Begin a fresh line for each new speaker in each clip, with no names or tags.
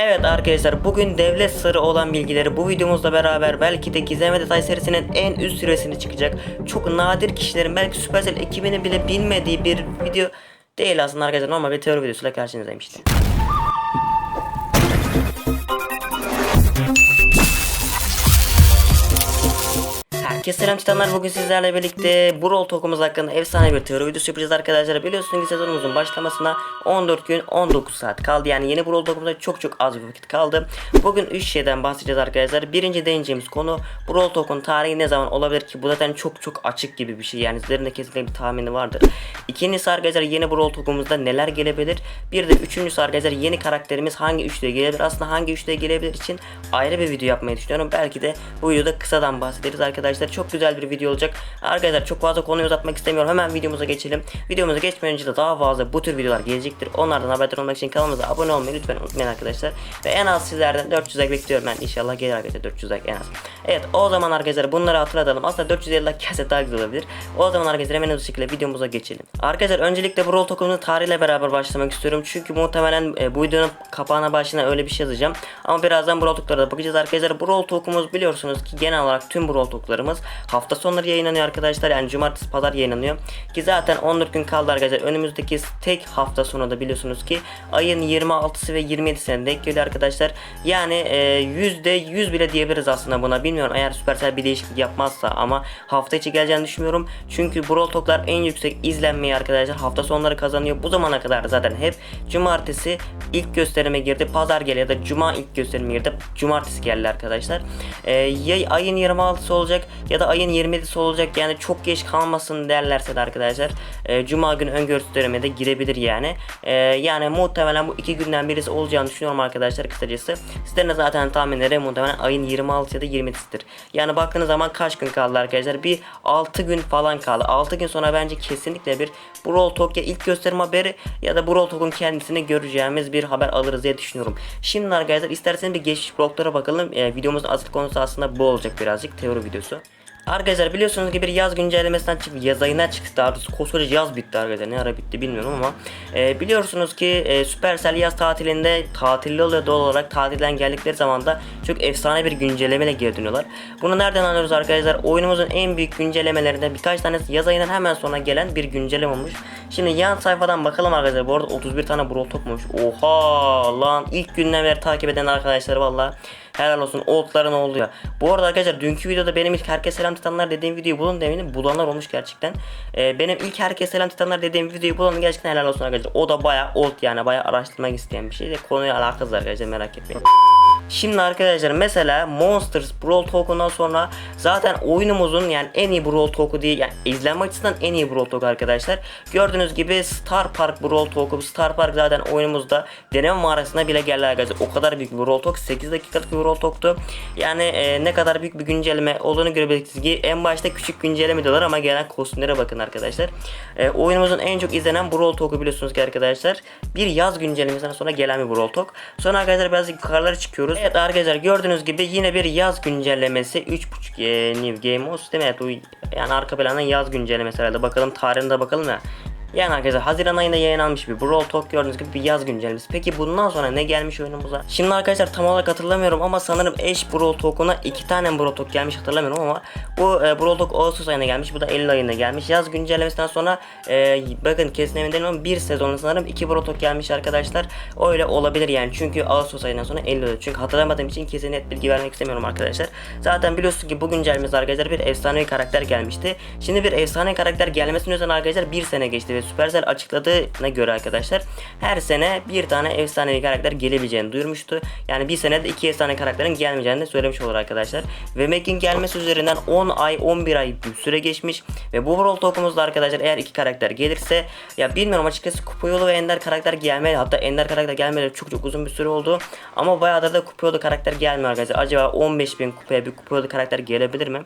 Evet arkadaşlar bugün devlet sırrı olan bilgileri bu videomuzla beraber belki de Gizem Detay serisinin en üst süresini çıkacak. Çok nadir kişilerin belki Supercell ekibinin bile bilmediği bir video değil aslında arkadaşlar normal bir teori videosuyla karşınızdayım Herkese selam titanlar bugün sizlerle birlikte Brawl Talk'umuz hakkında efsane bir teori videosu yapacağız arkadaşlar. Biliyorsunuz ki sezonumuzun başlamasına 14 gün 19 saat kaldı. Yani yeni Brawl Talk'umuzda çok çok az bir vakit kaldı. Bugün 3 şeyden bahsedeceğiz arkadaşlar. Birinci değineceğimiz konu Brawl Talk'un tarihi ne zaman olabilir ki? Bu zaten çok çok açık gibi bir şey. Yani sizlerin kesinlikle bir tahmini vardır. İkincisi arkadaşlar yeni Brawl Talk'umuzda neler gelebilir? Bir de üçüncüsü arkadaşlar yeni karakterimiz hangi üçlüye gelebilir? Aslında hangi üçlüye gelebilir için ayrı bir video yapmayı düşünüyorum. Belki de bu videoda kısadan bahsederiz arkadaşlar güzel bir video olacak. Arkadaşlar çok fazla konuyu uzatmak istemiyorum. Hemen videomuza geçelim. Videomuza geçmeden önce de daha fazla bu tür videolar gelecektir. Onlardan haberdar olmak için kanalımıza abone olmayı lütfen unutmayın arkadaşlar. Ve en az sizlerden 400 like bekliyorum ben. İnşallah gelir arkadaşlar 400 like en az. Evet o zaman arkadaşlar bunları hatırlatalım. Aslında 450 like gelse daha güzel olabilir. O zaman arkadaşlar hemen hızlı şekilde videomuza geçelim. Arkadaşlar öncelikle Brawl Talk'un tarihiyle beraber başlamak istiyorum. Çünkü muhtemelen e, bu videonun kapağına başına öyle bir şey yazacağım. Ama birazdan Brawl Talk'lara da bakacağız arkadaşlar. Brawl Talk'umuz biliyorsunuz ki genel olarak tüm Brawl Talk'larımız hafta sonları yayınlanıyor arkadaşlar. Yani cumartesi pazar yayınlanıyor. Ki zaten 14 gün kaldı arkadaşlar. Önümüzdeki tek hafta sonu da biliyorsunuz ki ayın 26'sı ve 27'sine denk geliyor arkadaşlar. Yani e, %100 bile diyebiliriz aslında buna. Bilmiyorum eğer Supercell bir değişiklik yapmazsa ama hafta içi geleceğini düşünmüyorum. Çünkü Brawl Talk'lar en yüksek izlenmeyi arkadaşlar hafta sonları kazanıyor. Bu zamana kadar zaten hep cumartesi ilk gösterime girdi pazar geldi ya da cuma ilk gösterime girdi. Cumartesi geldi arkadaşlar. E, ya ayın 26'sı olacak ya da ayın 27'si olacak yani çok geç kalmasın derlerse de arkadaşlar e, cuma günü ön gösterime de girebilir yani. E, yani muhtemelen bu iki günden birisi olacağını düşünüyorum arkadaşlar kısacası. Sizlerin de zaten tahminleri muhtemelen ayın 26 ya da 27'sidir yani baktığınız zaman kaç gün kaldı arkadaşlar? Bir 6 gün falan kaldı. 6 gün sonra bence kesinlikle bir Brawl Talk ya ilk gösterim haberi ya da Brawl Talk'un kendisini göreceğimiz bir haber alırız diye düşünüyorum. Şimdi arkadaşlar isterseniz bir geçiş bloklara bakalım. E, videomuzun asıl konusu aslında bu olacak birazcık teori videosu Arkadaşlar biliyorsunuz ki bir yaz güncellemesinden çıktı. Yaz ayına çıktı. Doğrusu koskoca yaz bitti arkadaşlar. Ne ara bitti bilmiyorum ama. e, biliyorsunuz ki e, Supercell yaz tatilinde tatilli oluyor doğal olarak. Tatilden geldikleri zaman da çok efsane bir güncellemeyle geri dönüyorlar. Bunu nereden anlıyoruz arkadaşlar? Oyunumuzun en büyük güncellemelerinden birkaç tanesi yaz ayından hemen sonra gelen bir güncelleme olmuş. Şimdi yan sayfadan bakalım arkadaşlar. Bu arada 31 tane Brawl Talk'muş. Oha lan ilk günden takip eden arkadaşlar valla. Helal olsun oldların oldu ya. Bu arada arkadaşlar dünkü videoda benim ilk herkes selam titanlar dediğim videoyu bulun demedim. Bulanlar olmuş gerçekten. Ee, benim ilk herkes selam titanlar dediğim videoyu bulan gerçekten helal olsun arkadaşlar. O da baya old yani baya araştırmak isteyen bir şey de konuya alakasız arkadaşlar merak etmeyin. Şimdi arkadaşlar mesela Monsters Brawl Talk'undan sonra zaten oyunumuzun yani en iyi Brawl Talk'u diye yani izlenme açısından en iyi Brawl Talk arkadaşlar. Gördüğünüz gibi Star Park Brawl Talk'u Star Park zaten oyunumuzda deneme mağarasına bile geldi arkadaşlar. O kadar büyük bir Brawl Talk 8 dakikalık bir Brawl Talk'tu. Yani e, ne kadar büyük bir güncelleme olduğunu görebilirsiniz ki en başta küçük güncelleme diyorlar ama gelen kostümlere bakın arkadaşlar. E, oyunumuzun en çok izlenen Brawl Talk'u biliyorsunuz ki arkadaşlar. Bir yaz güncellemesinden sonra gelen bir Brawl Talk. Sonra arkadaşlar biraz yukarılara çıkıyoruz. Evet arkadaşlar gördüğünüz gibi yine bir yaz güncellemesi 3.5 e, New Game Mode değil mi? Evet, yani arka planın yaz güncellemesi herhalde. Bakalım tarihine de bakalım ya. Yani arkadaşlar Haziran ayında yayınlanmış bir Brawl Talk gördüğünüz gibi bir yaz güncellemesi. Peki bundan sonra ne gelmiş oyunumuza? Şimdi arkadaşlar tam olarak hatırlamıyorum ama sanırım eş Brawl Talk'una iki tane Brawl Talk gelmiş hatırlamıyorum ama bu e, Brawl Talk Ağustos ayında gelmiş. Bu da Eylül ayında gelmiş. Yaz güncellemesinden sonra e, bakın kesin emin değilim ama bir sezonu sanırım iki Brawl Talk gelmiş arkadaşlar. Öyle olabilir yani çünkü Ağustos ayından sonra Eylül ayında. Çünkü hatırlamadığım için kesin net bilgi vermek istemiyorum arkadaşlar. Zaten biliyorsunuz ki bu güncellemesi arkadaşlar bir efsanevi karakter gelmişti. Şimdi bir efsane karakter gelmesinin üzerine arkadaşlar bir sene geçti ve Supercell açıkladığına göre arkadaşlar her sene bir tane efsanevi karakter gelebileceğini duyurmuştu. Yani bir senede iki efsane karakterin gelmeyeceğini de söylemiş olur arkadaşlar. Ve Mac'in gelmesi üzerinden 10 ay 11 ay bir süre geçmiş ve bu Brawl Talk'umuzda arkadaşlar eğer iki karakter gelirse ya bilmiyorum açıkçası kupa yolu ve ender karakter gelmeli hatta ender karakter gelmeli çok çok uzun bir süre oldu ama bayağıdır da kupa yolu karakter gelmiyor arkadaşlar. Acaba 15.000 kupaya bir kupa yolu karakter gelebilir mi?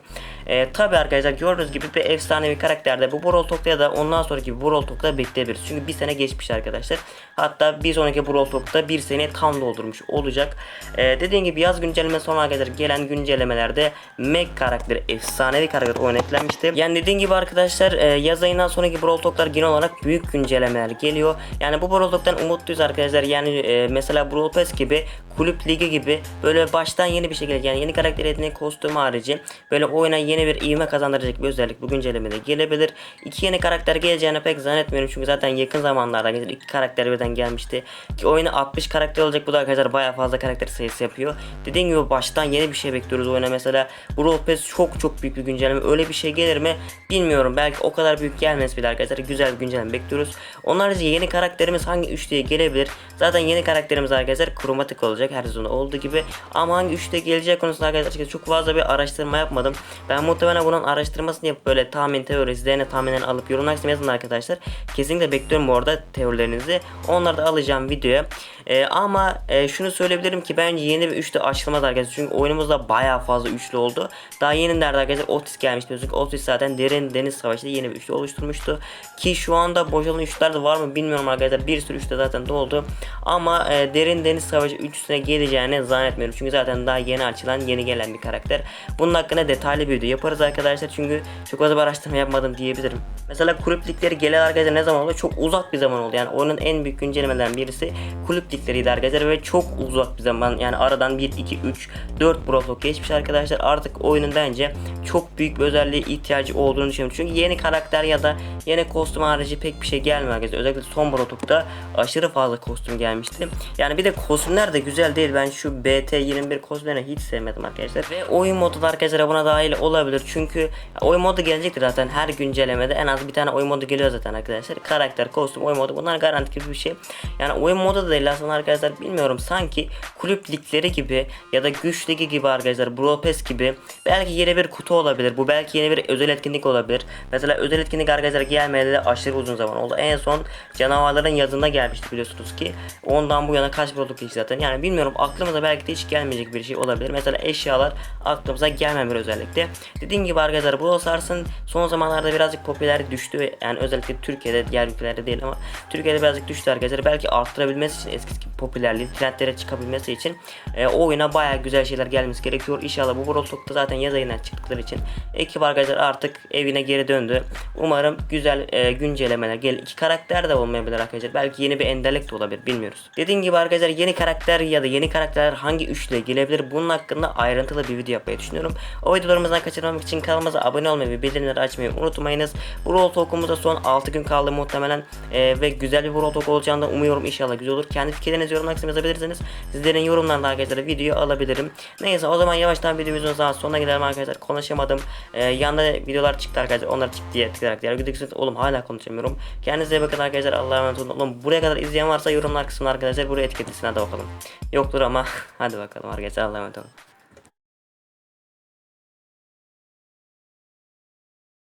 Ee, Tabi arkadaşlar gördüğünüz gibi bir efsanevi karakterde bu Brawl Talk'ta ya da ondan sonraki Brawl Brawl bekleyebiliriz. Çünkü bir sene geçmiş arkadaşlar. Hatta bir sonraki Brawl Talk'ta bir sene tam doldurmuş olacak. Ee, dediğim gibi yaz güncelleme sonra arkadaşlar gelen güncellemelerde Meg karakteri efsanevi karakter oyuna eklenmişti. Yani dediğim gibi arkadaşlar e, yaz ayından sonraki Brawl genel olarak büyük güncellemeler geliyor. Yani bu Brawl Talk'tan umutluyuz arkadaşlar. Yani e, mesela Brawl Pass gibi kulüp ligi gibi böyle baştan yeni bir gelecek. Yani yeni karakter yeteneği kostüm harici böyle oyuna yeni bir ivme kazandıracak bir özellik bu güncellemede gelebilir. İki yeni karakter geleceğini pek zannetmiyorum çünkü zaten yakın zamanlarda gelir iki karakter birden gelmişti. Ki oyuna 60 karakter olacak bu da arkadaşlar baya fazla karakter sayısı yapıyor. Dediğim gibi baştan yeni bir şey bekliyoruz oyuna mesela Brawl Pass çok çok büyük bir güncelleme öyle bir şey gelir mi bilmiyorum belki o kadar büyük gelmez bile arkadaşlar güzel bir güncelleme bekliyoruz. Onun yeni karakterimiz hangi üçlüye gelebilir zaten yeni karakterimiz arkadaşlar kromatik olacak her sezonda olduğu gibi ama hangi üçlüye gelecek konusunda arkadaşlar çok fazla bir araştırma yapmadım. Ben muhtemelen bunun araştırmasını yapıp böyle tahmin teori sizlerine tahminlerini alıp yorumlar yazın arkadaşlar. Kesinlikle bekliyorum bu arada teorilerinizi. Onları da alacağım videoya. Ee, ama e, şunu söyleyebilirim ki bence yeni bir üçlü açılmaz arkadaşlar. Çünkü oyunumuzda bayağı fazla üçlü oldu. Daha yenilerde arkadaşlar Otis gelmişti. Çünkü Otis zaten derin deniz savaşında yeni bir üçlü oluşturmuştu. Ki şu anda boşalan üçler de var mı bilmiyorum arkadaşlar. Bir sürü üçlü zaten doldu. Ama e, derin deniz savaşı üçüne geleceğini zannetmiyorum. Çünkü zaten daha yeni açılan yeni gelen bir karakter. Bunun hakkında detaylı bir video yaparız arkadaşlar. Çünkü çok fazla bir araştırma yapmadım diyebilirim. Mesela kulüp ligleri gelen arkadaşlar ne zaman oldu? Çok uzak bir zaman oldu. Yani oyunun en büyük güncellemelerinden birisi kulüp ligleriydi arkadaşlar ve çok uzak bir zaman yani aradan 1 2 3 4 Brawl geçmiş arkadaşlar. Artık oyunun bence çok büyük bir özelliğe ihtiyacı olduğunu düşünüyorum. Çünkü yeni karakter ya da yeni kostüm harici pek bir şey gelmiyor arkadaşlar. Özellikle son Brawl aşırı fazla kostüm gelmişti. Yani bir de kostümler de güzel değil. Ben şu BT21 kostümlerini hiç sevmedim arkadaşlar. Ve oyun modu da arkadaşlar buna dahil olabilir. Çünkü oyun modu gelecektir zaten her güncellemede en az bir tane oyun modu geliyor zaten arkadaşlar. Karakter, kostüm, oyun modu bunlar garanti gibi bir şey. Yani oyun modu da değil aslında arkadaşlar bilmiyorum sanki kulüp ligleri gibi ya da güç ligi gibi arkadaşlar Brawl Pass gibi belki yeni bir kutu olabilir. Bu belki yeni bir özel etkinlik olabilir. Mesela özel etkinlik arkadaşlar gelmeyeli de aşırı uzun zaman oldu. En son canavarların yazında gelmişti biliyorsunuz ki. Ondan bu yana kaç Brawl geçti zaten. Yani bilmiyorum aklımıza belki de hiç gelmeyecek bir şey olabilir. Mesela eşyalar aklımıza gelmeyen bir özellikle. Dediğim gibi arkadaşlar Brawl Stars'ın son zamanlarda birazcık popüler düştü. Yani özellikle Türkiye'de diğer ülkelerde değil ama Türkiye'de birazcık düştü arkadaşlar. Belki arttırabilmesi için eskisi gibi popülerliği trendlere çıkabilmesi için e, o oyuna baya güzel şeyler gelmesi gerekiyor. İnşallah bu Brawl Talk'ta zaten yaz ayından çıktıkları için ekip arkadaşlar artık evine geri döndü. Umarım güzel e, güncellemeler gelir. İki karakter de olmayabilir arkadaşlar. Belki yeni bir enderlik de olabilir bilmiyoruz. Dediğim gibi arkadaşlar yeni karakter ya da yeni karakterler hangi üçlüye gelebilir bunun hakkında ayrıntılı bir video yapmayı düşünüyorum. O videolarımızdan kaçırmamak için kanalımıza abone olmayı ve bildirimleri açmayı unutmayınız. Brawl Talk'umuzda son 6 gün kaldı muhtemelen e, ve güzel bir Brawl olacağını da umuyorum inşallah güzel olur. Kendi fikirlerinizi yorumlar yazabilirsiniz. Sizlerin yorumlarından arkadaşlar video alabilirim. Neyse o zaman yavaştan videomuzun daha sonuna gidelim arkadaşlar. Konuşamadım. E, yanda videolar çıktı arkadaşlar. Onları çıktı diye tıklayarak diğer videoda oğlum hala konuşamıyorum. Kendinize bakın arkadaşlar. Allah'a emanet olun. Oğlum buraya kadar izleyen varsa yorumlar kısmına arkadaşlar buraya etiketlesin hadi bakalım. Yoktur ama hadi bakalım arkadaşlar Allah'a emanet olun.